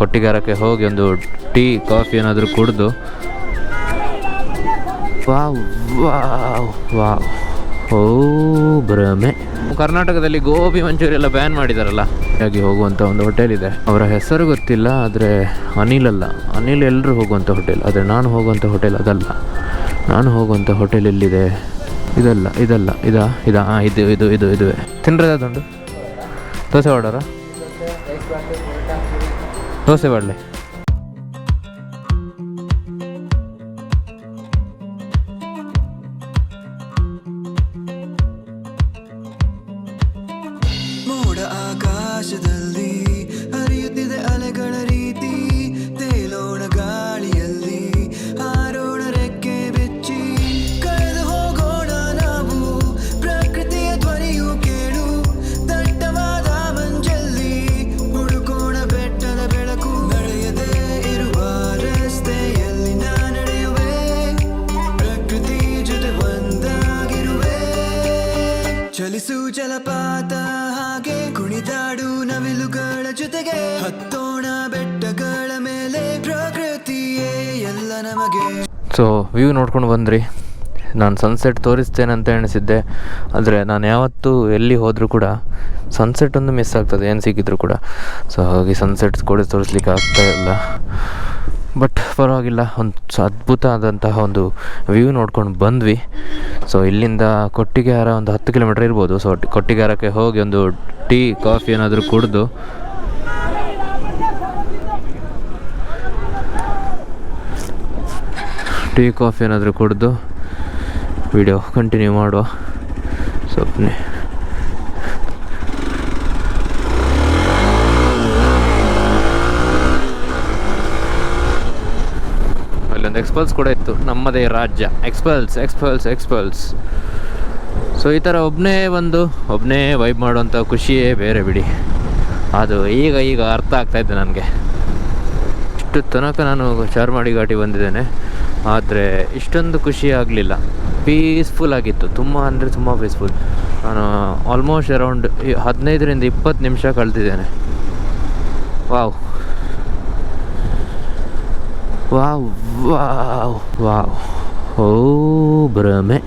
ಕೊಟ್ಟಿಗಾರಕ್ಕೆ ಹೋಗಿ ಒಂದು tea coffee ಏನಾದರೂ ಕುಡಿದು. Wow wow wow. ಓ ಭ್ರಮೆ. ಕರ್ನಾಟಕದಲ್ಲಿ ಗೋಬಿ ಮಂಚೂರಿ ಎಲ್ಲ ಬ್ಯಾನ್ ಮಾಡಿದಾರಲ್ಲ. ಹಾಗೆ ಹೋಗುವಂಥ ಒಂದು ಹೋಟೆಲ್ ಇದೆ. ಅವರ ಹೆಸರು ಗೊತ್ತಿಲ್ಲ ಆದರೆ ಅನಿಲ್ ಅಲ್ಲ. ಅನಿಲ್ ಎಲ್ಲರೂ ಹೋಗುವಂಥ ಹೋಟೆಲ್ ಆದರೆ ನಾನು ಹೋಗುವಂಥ ಹೋಟೆಲ್ ಅದಲ್ಲ. ನಾನು ಹೋಗುವಂಥ ಹೋಟೆಲ್ ಎಲ್ಲಿದೆ? ಇದಲ್ಲ ಇದಲ್ಲ ಇದಾ ಇದಾ ಇದು ಇದು ಇದು ಇದುವೆ. ಅದೊಂದು ದೋಸೆ ಆರ್ಡರ ದೋಸೆ ಬಾಡಲೆ ಚಲಿಸು ಜಲಪಾತ, ಹಾಗೆ ಕುಣಿದಾಡು ನವಿಲುಗಳ ಜೊತೆಗೆ. ಹತ್ತೋಣ ಬೆಟ್ಟಗಳ ಮೇಲೆ ಪ್ರಕೃತಿಯೇ ಎಲ್ಲ ನಮಗೆ. ಸೊ ವ್ಯೂ ನೋಡ್ಕೊಂಡು ಬಂದ್ರಿ. ನಾನು ಸನ್ಸೆಟ್ ತೋರಿಸ್ತೇನೆ ಅಂತ ಎಣಿಸಿದ್ದೆ. ಆದರೆ ನಾನು ಯಾವತ್ತೂ ಎಲ್ಲಿ ಹೋದರೂ ಕೂಡ ಸನ್ಸೆಟ್ ಒಂದು ಮಿಸ್ ಆಗ್ತದೆ. ಏನು ಸಿಕ್ಕಿದ್ರು ಕೂಡ. ಸೊ ಹಾಗಾಗಿ ಸನ್ಸೆಟ್ ಕೂಡ ತೋರಿಸ್ಲಿಕ್ಕೆ ಆಗ್ತಾ ಇಲ್ಲ. ಬಟ್ ಪರವಾಗಿಲ್ಲ, ಒಂದು ಅದ್ಭುತ ಆದಂತಹ ಒಂದು ವ್ಯೂ ನೋಡ್ಕೊಂಡು ಬಂದ್ವಿ. ಸೊ ಇಲ್ಲಿಂದ ಕೊಟ್ಟಿಗೆಹಾರ ಒಂದು ಹತ್ತು ಕಿಲೋಮೀಟ್ರ್ ಇರ್ಬೋದು. ಸೊ ಕೊಟ್ಟಿಗೆಹಾರಕ್ಕೆ ಹೋಗಿ ಒಂದು ಟೀ, ಕಾಫಿ ಏನಾದರೂ ಕುಡಿದು. ಟೀ, ಕಾಫಿ ಏನಾದರೂ ಕುಡಿದು. ವಿಡಿಯೋ ಕಂಟಿನ್ಯೂ ಮಾಡುವ. ಸ್ವಪ್ನೆ ಅಲ್ಲೊಂದು ಎಕ್ಸ್ಪಲ್ಸ್ ಕೂಡ ಇತ್ತು, ನಮ್ಮದೇ ರಾಜ್ಯ. ಎಕ್ಸ್ಪಲ್ಸ್ ಎಕ್ಸ್ಪಲ್ಸ್ ಎಕ್ಸ್ಪಲ್ಸ್ ಸೊ ಈ ಥರ ಒಬ್ಬನೇ ಒಂದು ಒಬ್ಬನೇ ವೈಬ್ ಮಾಡುವಂಥ ಖುಷಿಯೇ ಬೇರೆ ಬಿಡಿ. ಅದು ಈಗ ಈಗ ಅರ್ಥ ಆಗ್ತಾಯಿದೆ ನನಗೆ. ಇಷ್ಟು ತನಕ ನಾನು ಚಾರ್ಮಾಡಿ ಘಾಟಿ ಬಂದಿದ್ದೇನೆ, ಆದರೆ ಇಷ್ಟೊಂದು ಖುಷಿ ಆಗಲಿಲ್ಲ. ಪೀಸ್ಫುಲ್ ಆಗಿತ್ತು, ತುಂಬ ಅಂದರೆ ತುಂಬ ಪೀಸ್ಫುಲ್ ನಾನು ಆಲ್ಮೋಸ್ಟ್ ಅರೌಂಡ್ ಹದಿನೈದರಿಂದ ಇಪ್ಪತ್ತು ನಿಮಿಷ ಕಳೆದಿದ್ದೇನೆ. ವಾವ್ ವಾವ್ ವಾವ್ ವಾವ್ ಓ ಭ್ರಮೆ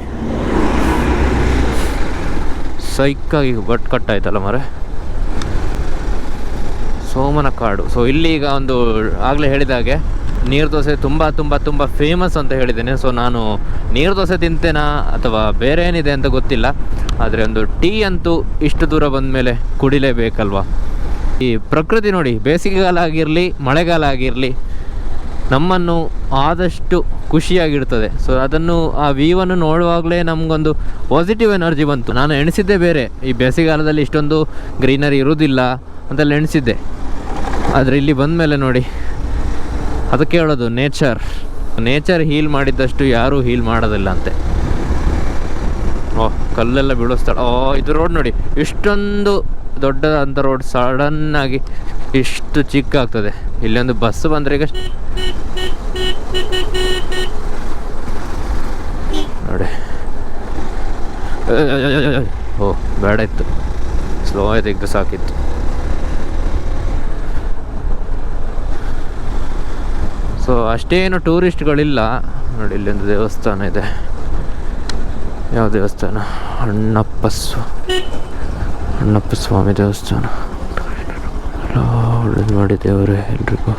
ಸೈಕಾಗಿ ಬಟ್ ಕಟ್ಟಾಯ್ತಲ್ಲ ಮರೆ ಸೋಮನ ಕಾಡು. ಸೊ ಇಲ್ಲಿ ಈಗ ಒಂದು ಆಗಲೇ ಹೇಳಿದ ಹಾಗೆ, ನೀರು ದೋಸೆ ತುಂಬ ತುಂಬ ತುಂಬ ಫೇಮಸ್ ಅಂತ ಹೇಳಿದ್ದೇನೆ. ಸೊ ನಾನು ನೀರು ದೋಸೆ ತಿಂತೇನಾ ಅಥವಾ ಬೇರೆ ಏನಿದೆ ಅಂತ ಗೊತ್ತಿಲ್ಲ. ಆದರೆ ಒಂದು ಟೀ ಅಂತೂ ಇಷ್ಟು ದೂರ ಬಂದ ಮೇಲೆ ಕುಡಿಲೇಬೇಕಲ್ವಾ? ಈ ಪ್ರಕೃತಿ ನೋಡಿ, ಬೇಸಿಗೆಗಾಲ ಆಗಿರಲಿ, ಮಳೆಗಾಲ ಆಗಿರಲಿ ನಮ್ಮನ್ನು ಆದಷ್ಟು ಖುಷಿಯಾಗಿರ್ತದೆ ಸೊ ಅದನ್ನು, ಆ ವ್ಯೂವನ್ನು ನೋಡುವಾಗಲೇ ನಮಗೊಂದು ಪಾಸಿಟಿವ್ ಎನರ್ಜಿ ಬಂತು. ನಾನು ಎಣಿಸಿದ್ದೆ ಬೇರೆ. ಈ ಬೇಸಿಗೆಗಾಲದಲ್ಲಿ ಇಷ್ಟೊಂದು ಗ್ರೀನರಿ ಇರುವುದಿಲ್ಲ ಅಂತೆಲ್ಲ ಎಣಿಸಿದ್ದೆ. ಆದರೆ ಇಲ್ಲಿ ಬಂದ ಮೇಲೆ ನೋಡಿ ಅದಕ್ಕೆ ಹೇಳೋದು ನೇಚರ್ ನೇಚರ್ ಹೀಲ್ ಮಾಡಿದ್ದಷ್ಟು ಯಾರೂ ಹೀಲ್ ಮಾಡೋದಿಲ್ಲ ಅಂತೆ. ಓ, ಕಲ್ಲೆಲ್ಲ ಬೀಳೋ ಸ್ಥಳ. ಓ, ಇದು ರೋಡ್ ನೋಡಿ. ಇಷ್ಟೊಂದು ದೊಡ್ಡದಂಥ ರೋಡ್ ಸಡನ್ನಾಗಿ ಇಷ್ಟು ಚಿಕ್ಕ ಆಗ್ತದೆ ಇಲ್ಲೊಂದು ಬಸ್ ಬಂದರೆ ಈಗ ನೋಡಿ ಓ, ಬೇಡ ಇತ್ತು. ಸ್ಲೋ ತೆಗೆದು ಸಾಕಿತ್ತು. ಸೊ ಅಷ್ಟೇನು ಟೂರಿಸ್ಟ್ಗಳಿಲ್ಲ. ನೋಡಿ, ಇಲ್ಲೊಂದು ದೇವಸ್ಥಾನ ಇದೆ. ಯಾವ ದೇವಸ್ಥಾನ? ಅಣ್ಣಪ್ಪ ಸ್ವ, ಅಣ್ಣಪ್ಪ ಸ್ವಾಮಿ ದೇವಸ್ಥಾನ. ಮಾಡಿ ದೇವರೇ, ಎಲ್ರಿಗೂ.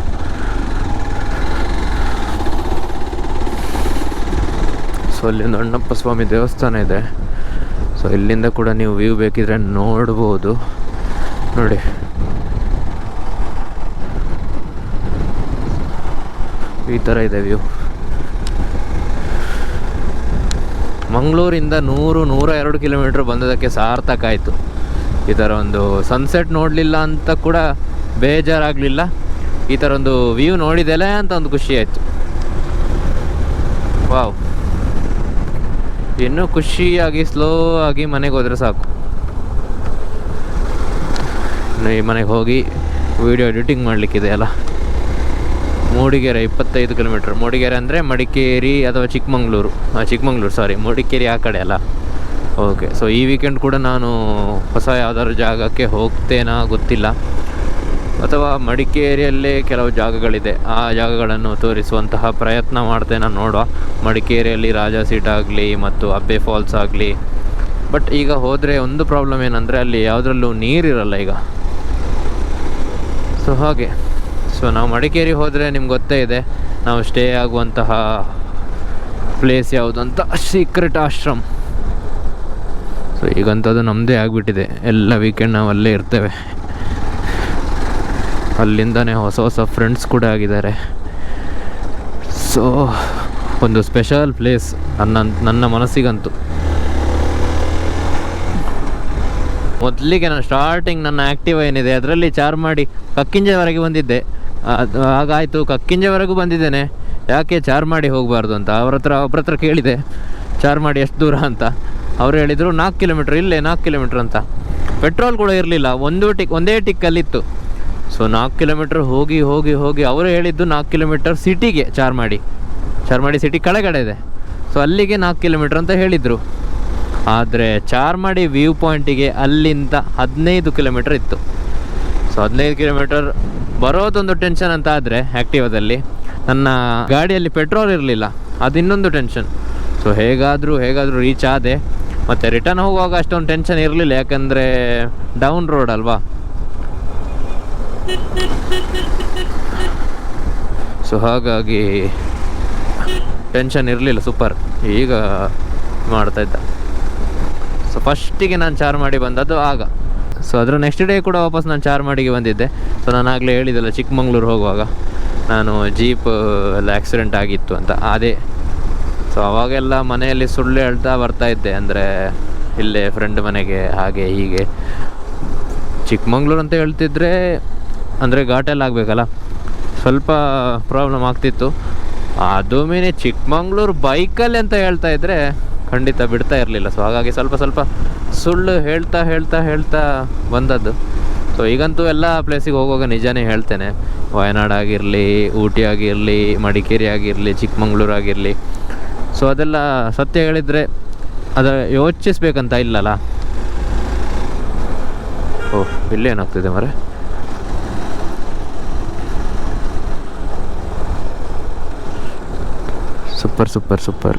ಸೊ ಅಲ್ಲಿಂದ ಅಣ್ಣಪ್ಪ ಸ್ವಾಮಿ ದೇವಸ್ಥಾನ ಇದೆ. ಸೊ, ಇಲ್ಲಿಂದ ಕೂಡ ನೀವು ವ್ಯೂ ಬೇಕಿದ್ರೆ ನೋಡ್ಬೋದು. ನೋಡಿ. ಈ ಥರ ಇದೆ ವ್ಯೂ ಮಂಗಳೂರಿಂದ ನೂರು, ನೂರ ಎರಡು ಕಿಲೋಮೀಟ್ರ್ ಬಂದದಕ್ಕೆ ಸಾರ್ಥಕ ಆಯಿತು. ಈ ಥರ ಒಂದು ಸನ್ಸೆಟ್ ನೋಡಲಿಲ್ಲ ಅಂತ ಕೂಡ ಬೇಜಾರಾಗಲಿಲ್ಲ. ಈ ಥರ ಒಂದು ವ್ಯೂ ನೋಡಿದೆಲೆ ಅಂತ ಒಂದು ಖುಷಿ ಆಯಿತು. ವಾವ್. ಇನ್ನೂ ಖುಷಿಯಾಗಿ ಸ್ಲೋ ಆಗಿ ಮನೆಗೆ ಹೋದರೆ ಸಾಕು. ಈ ಮನೆಗೆ ಹೋಗಿ ವಿಡಿಯೋ ಎಡಿಟಿಂಗ್ ಮಾಡಲಿಕ್ಕಿದೆ ಅಲ್ಲ. ಮೂಡಿಗೆರೆ ಇಪ್ಪತ್ತೈದು ಕಿಲೋಮೀಟ್ರ್ ಮೂಡಿಗೆರೆ ಅಂದರೆ ಮಡಿಕೇರಿ ಅಥವಾ ಚಿಕ್ಕಮಂಗ್ಳೂರು. ಚಿಕ್ಕಮಂಗ್ಳೂರು ಸಾರಿ ಮೂಡಿಕೇರಿ ಆ ಕಡೆ ಅಲ್ಲ. ಓಕೆ ಸೊ ಈ ವೀಕೆಂಡ್ ಕೂಡ ನಾನು ಹೊಸ ಯಾವ್ದಾದ್ರು ಜಾಗಕ್ಕೆ ಹೋಗ್ತೇನಾ ಗೊತ್ತಿಲ್ಲ. ಅಥವಾ ಮಡಿಕೇರಿಯಲ್ಲೇ ಕೆಲವು ಜಾಗಗಳಿದೆ, ಆ ಜಾಗಗಳನ್ನು ತೋರಿಸುವಂತಹ ಪ್ರಯತ್ನ ಮಾಡ್ತೇನೆ ನಾನು ನೋಡುವ. ಮಡಿಕೇರಿಯಲ್ಲಿ ರಾಜ ಸೀಟ್ ಆಗಲಿ ಮತ್ತು ಅಬ್ಬೆ ಫಾಲ್ಸ್ ಆಗಲಿ. ಬಟ್ ಈಗ ಹೋದರೆ ಒಂದು ಪ್ರಾಬ್ಲಮ್ ಏನಂದರೆ ಅಲ್ಲಿ ಯಾವುದ್ರಲ್ಲೂ ನೀರಿರಲ್ಲ ಈಗ. ಸೊ ಹಾಗೆ. ಸೊ ನಾವು ಮಡಿಕೇರಿ ಹೋದರೆ ನಿಮ್ಗೆ ಗೊತ್ತೇ ಇದೆ, ನಾವು ಸ್ಟೇ ಆಗುವಂತಹ ಪ್ಲೇಸ್ ಯಾವುದು ಅಂತ? ಸೀಕ್ರೆಟ್ ಆಶ್ರಮ್ ಸೊ ಈಗಂಥದ್ದು ನಮ್ಮದೇ ಆಗಿಬಿಟ್ಟಿದೆ. ಎಲ್ಲ ವೀಕೆಂಡ್ ನಾವು ಅಲ್ಲೇ ಇರ್ತೇವೆ. ಅಲ್ಲಿಂದನೇ ಹೊಸ ಹೊಸ ಫ್ರೆಂಡ್ಸ್ ಕೂಡ ಆಗಿದ್ದಾರೆ. ಸೊ ಒಂದು ಸ್ಪೆಷಲ್ ಪ್ಲೇಸ್ ನನ್ನ ನನ್ನ ಮನಸ್ಸಿಗಂತೂ. ಮೊದಲಿಗೆ ನಾನು ಸ್ಟಾರ್ಟಿಂಗ್ ನನ್ನ ಆ್ಯಕ್ಟಿವ್ ಏನಿದೆ, ಅದರಲ್ಲಿ ಚಾರ್ ಮಾಡಿ ಕಕ್ಕಿಂಜೆವರೆಗೆ ಬಂದಿದ್ದೆ. ಹಾಗಾಯಿತು, ಕಕ್ಕಿಂಜೆವರೆಗೂ ಬಂದಿದ್ದೇನೆ. ಯಾಕೆ ಚಾರ್ ಮಾಡಿ ಹೋಗಬಾರ್ದು ಅಂತ? ಅವ್ರ ಹತ್ರ, ಒಬ್ರ ಹತ್ರ ಕೇಳಿದೆ ಚಾರ್ ಮಾಡಿ ಎಷ್ಟು ದೂರ ಅಂತ. ಅವ್ರು ಹೇಳಿದರು, ನಾಲ್ಕು ಕಿಲೋಮೀಟ್ರ್ ಇಲ್ಲೇ ನಾಲ್ಕು ಕಿಲೋಮೀಟ್ರ್ ಅಂತ. ಪೆಟ್ರೋಲ್ ಕೂಡ ಇರಲಿಲ್ಲ, ಒಂದು ಟಿಕ್ ಒಂದೇ ಟಿಕ್ಕಲ್ಲಿತ್ತು ಸೊ ನಾಲ್ಕು ಕಿಲೋಮೀಟರ್ ಹೋಗಿ ಹೋಗಿ ಹೋಗಿ ಅವರು ಹೇಳಿದ್ದು ನಾಲ್ಕು ಕಿಲೋಮೀಟರ್ ಸಿಟಿಗೆ ಚಾರ್ಮಾಡಿ. ಚಾರ್ಮಾಡಿ ಚಾರ್ ಸಿಟಿ ಕೆಳಗಡೆ ಇದೆ. ಸೊ ಅಲ್ಲಿಗೆ ನಾಲ್ಕು ಕಿಲೋಮೀಟರ್ ಅಂತ ಹೇಳಿದರು. ಆದರೆ ಚಾರ್ಮಾಡಿ ವ್ಯೂ ಪಾಯಿಂಟಿಗೆ ಅಲ್ಲಿಂದ ಹದಿನೈದು ಕಿಲೋಮೀಟರ್ ಇತ್ತು. ಸೊ ಹದಿನೈದು ಕಿಲೋಮೀಟರ್ ಬರೋದೊಂದು ಟೆನ್ಷನ್ ಅಂತ ಆದರೆ ಆ್ಯಕ್ಟಿವಾದಲ್ಲಿ ನನ್ನ ಗಾಡಿಯಲ್ಲಿ ಪೆಟ್ರೋಲ್ ಇರಲಿಲ್ಲ. ಅದು ಇನ್ನೊಂದು ಟೆನ್ಷನ್ ಸೊ ಹೇಗಾದರೂ ಹೇಗಾದರೂ ರೀಚ್ ಆದೆ. ಮತ್ತು ರಿಟರ್ನ್ ಹೋಗುವಾಗ ಅಷ್ಟೊಂದು ಟೆನ್ಷನ್ ಇರಲಿಲ್ಲ. ಯಾಕಂದರೆ ಡೌನ್ ರೋಡ್ ಅಲ್ವಾ? ಸೊ ಹಾಗಾಗಿ ಟೆನ್ಷನ್ ಇರಲಿಲ್ಲ ಸೂಪರ್ ಈಗ ಮಾಡ್ತಾ ಇದ್ದ. ಸೊ ಫಸ್ಟಿಗೆ ನಾನು ಚಾರ್ ಮಾಡಿ ಬಂದದ್ದು ಆಗ. ಸೊ ಅದರ ನೆಕ್ಸ್ಟ್ ಡೇ ಕೂಡ ವಾಪಸ್ ನಾನು ಚಾರ್ ಮಾಡಿಗೆ ಬಂದಿದ್ದೆ. ಸೊ ನಾನು ಆಗಲೇ ಹೇಳಿದ್ದಲ್ಲ ಚಿಕ್ಕಮಂಗ್ಳೂರು ಹೋಗುವಾಗ. ನಾನು ಜೀಪ್ ಎಲ್ಲ ಆಕ್ಸಿಡೆಂಟ್ ಆಗಿತ್ತು ಅಂತ, ಅದೇ. ಸೊ ಅವಾಗೆಲ್ಲ ಮನೆಯಲ್ಲಿ ಸುಳ್ಳು ಹೇಳ್ತಾ ಬರ್ತಾ ಇದ್ದೆ. ಅಂದರೆ, ಇಲ್ಲೇ ಫ್ರೆಂಡ್ ಮನೆಗೆ, ಹಾಗೆ ಹೀಗೆ. ಚಿಕ್ಕಮಂಗ್ಳೂರು ಅಂತ ಹೇಳ್ತಿದ್ರೆ ಅಂದರೆ ಘಾಟೆಲ್ಲ ಆಗಬೇಕಲ್ಲ? ಸ್ವಲ್ಪ ಪ್ರಾಬ್ಲಮ್ ಆಗ್ತಿತ್ತು. ಅದು ಮೀನೆ ಚಿಕ್ಕಮಂಗ್ಳೂರು ಬೈಕಲ್ಲಿ ಅಂತ ಹೇಳ್ತಾ ಇದ್ದರೆ ಖಂಡಿತ ಬಿಡ್ತಾ ಇರಲಿಲ್ಲ. ಸೊ ಹಾಗಾಗಿ ಸ್ವಲ್ಪ ಸ್ವಲ್ಪ ಸುಳ್ಳು ಹೇಳ್ತಾ ಹೇಳ್ತಾ ಹೇಳ್ತಾ ಬಂದದ್ದು. ಸೊ ಈಗಂತೂ ಎಲ್ಲ ಪ್ಲೇಸಿಗೆ ಹೋಗುವಾಗ ನಿಜಾನೇ ಹೇಳ್ತೇನೆ. ವಯನಾಡ್ ಆಗಿರಲಿ, ಊಟಿ ಆಗಿರಲಿ, ಮಡಿಕೇರಿ ಆಗಿರಲಿ, ಚಿಕ್ಕಮಂಗ್ಳೂರು ಆಗಿರಲಿ. ಸೊ ಅದೆಲ್ಲ ಸತ್ಯ ಹೇಳಿದರೆ ಅದ ಯೋಚಿಸ್ಬೇಕಂತ ಇಲ್ಲಲ್ಲ? ಓಹ್ ಇಲ್ಲೇನಾಗ್ತಿದೆ ಮರೆ ಸೂಪರ್ ಸೂಪರ್ ಸೂಪರ್.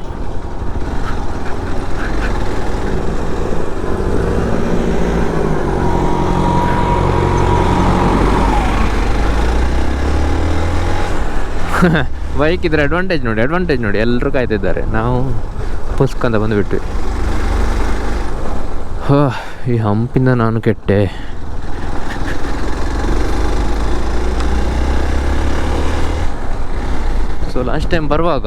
ಬೈಕ್ ಇದ್ರೆ ಅಡ್ವಾಂಟೇಜ್ ನೋಡಿ ಅಡ್ವಾಂಟೇಜ್ ನೋಡಿ. ಎಲ್ಲರೂ ಕಾಯ್ತಿದ್ದಾರೆ. ನಾವು ಪುಸ್ಕಂತ ಬಂದುಬಿಟ್ವಿ. ಹೋ, ಈ ಹಂಪಿಂದ ನಾನು ಕೆಟ್ಟೆ. ಸೊ ಲಾಸ್ಟ್ ಟೈಮ್ ಬರುವಾಗ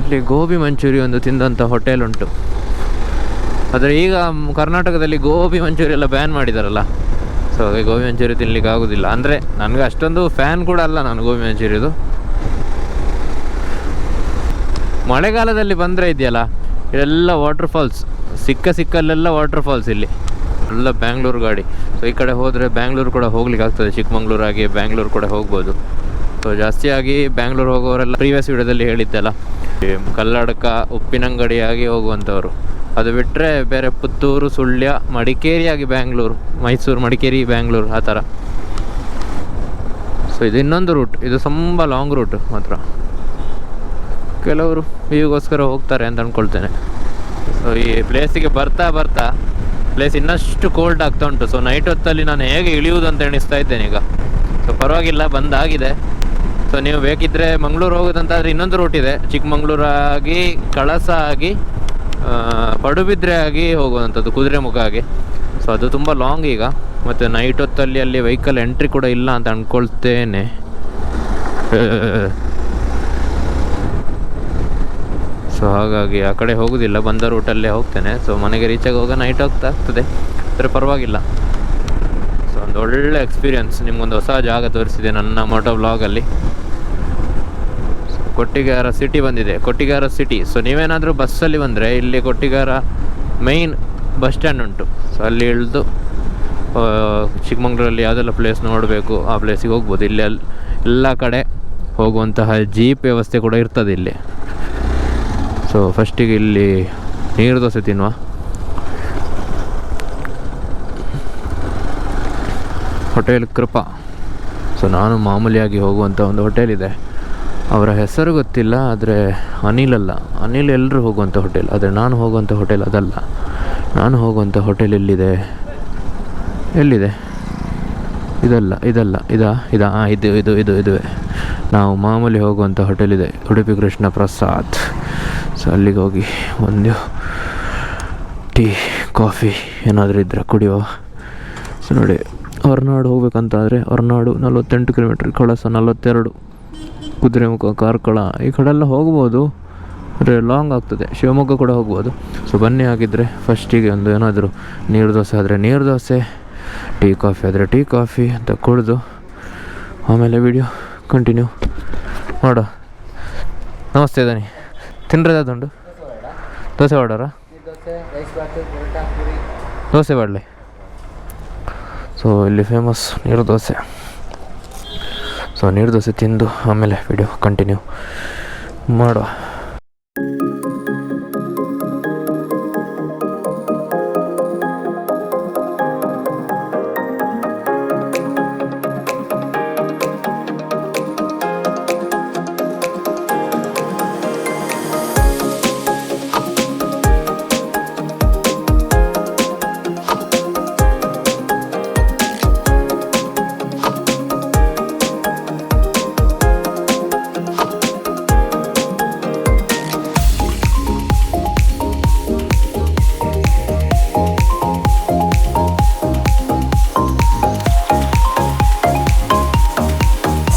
ಇಲ್ಲಿ ಗೋಬಿ ಮಂಚೂರಿ ಒಂದು ತಿಂದಂಥ ಹೋಟೆಲ್ ಉಂಟು. ಆದರೆ ಈಗ ಕರ್ನಾಟಕದಲ್ಲಿ ಗೋಬಿ ಮಂಚೂರಿ ಎಲ್ಲ ಬ್ಯಾನ್ ಮಾಡಿದಾರಲ್ಲ. ಸೊ ಹಾಗೆ ಗೋಬಿ ಮಂಚೂರಿ ತಿನ್ಲಿಕ್ಕೆ ಆಗೋದಿಲ್ಲ. ಅಂದರೆ ನನಗೆ ಅಷ್ಟೊಂದು ಫ್ಯಾನ್ ಕೂಡ ಅಲ್ಲ ನಾನು ಗೋಬಿ ಮಂಚೂರಿದು. ಮಳೆಗಾಲದಲ್ಲಿ ಬಂದರೆ ಇದೆಯಲ್ಲ, ಇದೆಲ್ಲ ವಾಟರ್ ಫಾಲ್ಸ್ ಸಿಕ್ಕ ಸಿಕ್ಕಲ್ಲೆಲ್ಲ ವಾಟರ್ ಫಾಲ್ಸ್ ಇಲ್ಲಿ. ಎಲ್ಲ ಬ್ಯಾಂಗ್ಳೂರು ಗಾಡಿ. ಸೊ ಈ ಕಡೆ ಹೋದರೆ ಬ್ಯಾಂಗ್ಳೂರು ಕೂಡ ಹೋಗ್ಲಿಕ್ಕೆ ಆಗ್ತದೆ. ಚಿಕ್ಕಮಂಗ್ಳೂರು ಆಗಿ ಬ್ಯಾಂಗ್ಳೂರು ಕೂಡ ಹೋಗ್ಬೋದು. ಸೊ ಜಾಸ್ತಿಯಾಗಿ ಬ್ಯಾಂಗ್ಳೂರು ಹೋಗೋರೆಲ್ಲ ಪ್ರೀವಿಯಸ್ ವಿಡಿಯೋದಲ್ಲಿ ಹೇಳಿದ್ದೆಲ್ಲ. ಕಲ್ಲಡ್ಕ ಉಪ್ಪಿನಂಗಡಿಯಾಗಿ ಹೋಗುವಂಥವ್ರು. ಅದು ಬಿಟ್ಟರೆ ಬೇರೆ ಪುತ್ತೂರು, ಸುಳ್ಯ, ಮಡಿಕೇರಿಯಾಗಿ ಬ್ಯಾಂಗ್ಳೂರು, ಮೈಸೂರು, ಮಡಿಕೇರಿ, ಬ್ಯಾಂಗ್ಳೂರು ಆ ಥರ. ಸೊ ಇದು ಇನ್ನೊಂದು ರೂಟ್ ಇದು ತುಂಬ ಲಾಂಗ್ ರೂಟ್ ಮಾತ್ರ. ಕೆಲವರು ವ್ಯೂಗೋಸ್ಕರ ಹೋಗ್ತಾರೆ ಅಂತ ಅಂದ್ಕೊಳ್ತೇನೆ ಸೊ ಈ ಪ್ಲೇಸಿಗೆ ಬರ್ತಾ ಬರ್ತಾ ಪ್ಲೇಸ್ ಇನ್ನಷ್ಟು ಕೋಲ್ಡ್ ಆಗ್ತಾ ಉಂಟು. ಸೊ ನೈಟ್ ಹೊತ್ತಲ್ಲಿ ನಾನು ಹೇಗೆ ಇಳಿಯುವುದು ಅಂತ ಎಣಿಸ್ತಾ ಇದ್ದೇನೆ ಈಗ. ಸೊ ಪರವಾಗಿಲ್ಲ, ಬಂದಾಗಿದೆ. ಸೊ ನೀವು ಬೇಕಿದ್ದರೆ ಮಂಗಳೂರು ಹೋಗೋದಂತಾದ್ರೆ ಇನ್ನೊಂದು ರೂಟ್ ಇದೆ. ಚಿಕ್ಕಮಂಗ್ಳೂರಾಗಿ ಕಳಸ ಆಗಿ ಪಡುಬಿದ್ರೆ ಆಗಿ ಹೋಗುವಂಥದ್ದು, ಕುದುರೆಮುಖ ಆಗಿ. ಸೊ ಅದು ತುಂಬ ಲಾಂಗ್ ಈಗ. ಮತ್ತು ನೈಟ್ ಹೊತ್ತಲ್ಲಿ ಅಲ್ಲಿ ವೆಹಿಕಲ್ ಎಂಟ್ರಿ ಕೂಡ ಇಲ್ಲ ಅಂತ ಅಂದ್ಕೊಳ್ತೇನೆ ಸೊ ಹಾಗಾಗಿ ಆ ಕಡೆ ಹೋಗೋದಿಲ್ಲ. ಬಂದ ರೂಟಲ್ಲೇ ಹೋಗ್ತೇನೆ. ಸೊ ಮನೆಗೆ ರೀಚ್ ಹೋಗ ನೈಟ್ ಹೋಗ್ತಾ ಆಗ್ತದೆ. ಆದರೆ ಪರವಾಗಿಲ್ಲ. ಒಂದು ಒಳ್ಳೆ ಎಕ್ಸ್ಪೀರಿಯನ್ಸ್ ನಿಮ್ಗೊಂದು ಹೊಸ ಜಾಗ ತೋರಿಸಿದೆ ನನ್ನ ಮೋಟೋ ಬ್ಲಾಗಲ್ಲಿ ಕೊಟ್ಟಿಗಾರ ಸಿಟಿ ಬಂದಿದೆ. ಕೊಟ್ಟಿಗಾರ ಸಿಟಿ ಸೊ ನೀವೇನಾದರೂ ಬಸ್ಸಲ್ಲಿ ಬಂದರೆ ಇಲ್ಲಿ ಕೊಟ್ಟಿಗಾರ ಮೈನ್ ಬಸ್ ಸ್ಟ್ಯಾಂಡ್ ಉಂಟು. ಸೊ ಅಲ್ಲಿ ಇಳಿದು ಚಿಕ್ಕಮಂಗ್ಳೂರಲ್ಲಿ ಯಾವುದೆಲ್ಲ ಪ್ಲೇಸ್ ನೋಡಬೇಕು, ಆ ಪ್ಲೇಸಿಗೆ ಹೋಗ್ಬೋದು. ಇಲ್ಲಿ ಎಲ್ಲ ಕಡೆ ಹೋಗುವಂತಹ ಜೀಪ್ ವ್ಯವಸ್ಥೆ ಕೂಡ ಇರ್ತದೆ ಇಲ್ಲಿ. ಸೊ ಫಸ್ಟಿಗೆ ಇಲ್ಲಿ ನೀರು ದೋಸೆ ತಿನ್ನುವ. ಹೋಟೆಲ್ ಕೃಪಾ. ಸೊ ನಾನು ಮಾಮೂಲಿಯಾಗಿ ಹೋಗುವಂಥ ಒಂದು ಹೋಟೆಲ್ ಇದೆ. ಅವರ ಹೆಸರು ಗೊತ್ತಿಲ್ಲ, ಆದರೆ ಅನಿಲ್ ಅಲ್ಲ. ಅನಿಲ್ ಎಲ್ಲರೂ ಹೋಗುವಂಥ ಹೋಟೆಲ್, ಆದರೆ ನಾನು ಹೋಗುವಂಥ ಹೋಟೆಲ್ ಅದಲ್ಲ. ನಾನು ಹೋಗುವಂಥ ಹೋಟೆಲ್ ಎಲ್ಲಿದೆ? ಎಲ್ಲಿದೆ? ಇದಲ್ಲ ಇದಲ್ಲ, ಇದಾ ಇದಾ ಇದು ಇದು ಇದು, ಇದುವೆ. ನಾವು ಮಾಮೂಲಿ ಹೋಗುವಂಥ ಹೋಟೆಲ್ ಇದೆ, ಉಡುಪಿ ಕೃಷ್ಣ ಪ್ರಸಾದ್. ಸೊ ಅಲ್ಲಿಗೆ ಹೋಗಿ ಒಂದು ಟೀ, ಕಾಫಿ ಏನಾದರೂ ಇದ್ದರೆ ಕುಡಿಯೋ ಸೊ ನೋಡಿ ಹೊರನಾಡು ಹೋಗ್ಬೇಕಂತಾದರೆ ಹೊರನಾಡು ನಲವತ್ತೆಂಟು ಕಿಲೋಮೀಟ್ರ್ ಕಳಸ ನಲವತ್ತೆರಡು ಕುದುರೆಮುಖ ಕಾರ್ಕಳ ಈ ಕಡೆ ಎಲ್ಲ ಹೋಗ್ಬೋದು. ಆದರೆ ಲಾಂಗ್ ಆಗ್ತದೆ. ಶಿವಮೊಗ್ಗ ಕೂಡ ಹೋಗ್ಬೋದು. ಸೊ ಬನ್ನಿ ಹಾಗಿದ್ದರೆ ಫಸ್ಟಿಗೆ ಒಂದು ಏನಾದರೂ ನೀರು ದೋಸೆ ಆದರೆ ನೀರು ದೋಸೆ ಟೀ ಕಾಫಿ ಆದರೆ ಟೀ ಕಾಫಿ ಅಂತ ಕುಡಿದು ಆಮೇಲೆ ವಿಡಿಯೋ ಕಂಟಿನ್ಯೂ ಮಾಡು ನಮಸ್ತೆ ದಾನಿ ತಿನ್ರದುಂಡು ದೋಸೆ ಆರ್ಡರಾ ದೋಸೆ ಮಾಡಲಿ. ಸೊ ಇಲ್ಲಿ ಫೇಮಸ್ ನೀರು ದೋಸೆ. ಸೊ ನೀರು ದೋಸೆ ತಿಂದು ಆಮೇಲೆ ವಿಡಿಯೋ ಕಂಟಿನ್ಯೂ ಮಾಡುವ.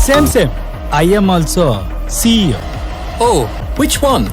Same, same. I am also CEO. Oh, which one?